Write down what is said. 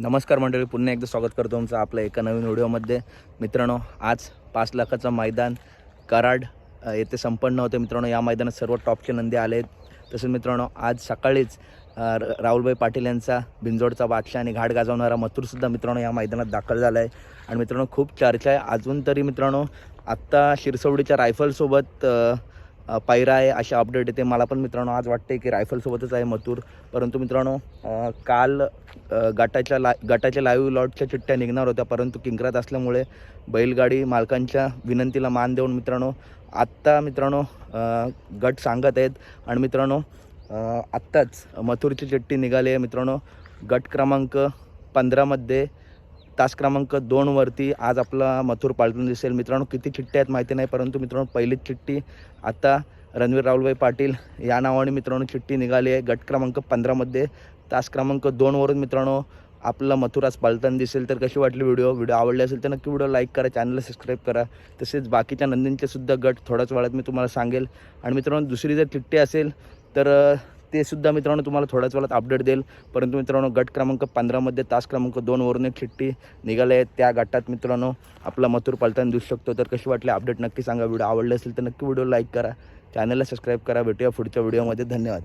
नमस्कार मंडळी पुन्हा एकदा स्वागत करतो तुमचं आपल्या एका नवीन व्हिडिओमध्ये. मित्रांनो आज पाच लाखाचं मैदान कराड येथे संपन्न होते. मित्रांनो या मैदानात सर्व टॉपचे नंदी आले आहेत तसेच मित्रांनो आज सकाळीच राहुलभाई पाटील यांचा भिंजोडचा बादशाह आणि घाट गाजवणारा मथुरसुद्धा मित्रांनो या मैदानात दाखल झाला आहे आणि मित्रांनो खूप चर्चा आहे. अजून तरी मित्रांनो आत्ता शिरसवडीच्या रायफलसोबत पायरा आहे अशी अपडेट येते. मला पण मित्रांनो आज वाटते की रायफलसोबतच आहे मथुर. परंतु मित्रांनो काल गटाच्या ला गटाच्या लाईव्ह लॉटच्या चिठ्ठ्या निघणार होत्या. परंतु किंकरात असल्यामुळे बैलगाडी मालकांच्या विनंतीला मान देऊन मित्रांनो आत्ता मित्रांनो गट सांगत आहेत. आणि मित्रांनो आत्ताच मथुरची चिठ्ठी निघाली आहे मित्रांनो. गट क्रमांक पंधरामध्ये तास क्रमांक दोनवरती आज आपला मथुर पालटून दिसेल. मित्रांनो किती चिठ्ठ्या आहेत माहिती नाही परंतु मित्रांनो पहिलीच चिठ्ठी आता रणवीर राहुलभाई पाटील या नावाने मित्रांनो चिठ्ठी निघाली आहे. गट क्रमांक पंधरामध्ये तास क्रमांक दोनवरून मित्रांनो आपला मथुराज पालताना दिसेल. तर कशी वाटली व्हिडिओ? व्हिडिओ आवडली असेल तर नक्की व्हिडिओ लाईक करा चॅनलला सबस्क्राईब करा. तसेच बाकीच्या नंदींचे सुद्धा गट थोड्याच वेळात मी तुम्हाला सांगेल. आणि मित्रांनो दुसरी जर चिठ्ठी असेल तर ते सुद्धा मित्रांनो तुम्हाला थोड्याच वेळात अपडेट देईल. परंतु मित्रांनो गट क्रमांक पंधरामध्ये तास क्रमांक दोनवरून एक चिठ्ठी निघाली आहे. त्या गटात मित्रांनो आपला मथुर पालताना दिसू शकतो. तर कशी वाटली अपडेट नक्की सांगा. व्हिडिओ आवडले असेल तर नक्की व्हिडिओ लाईक करा. चॅनलला सबस्क्राईब करा. भेटूया पुढच्या व्हिडिओमध्ये धन्यवाद.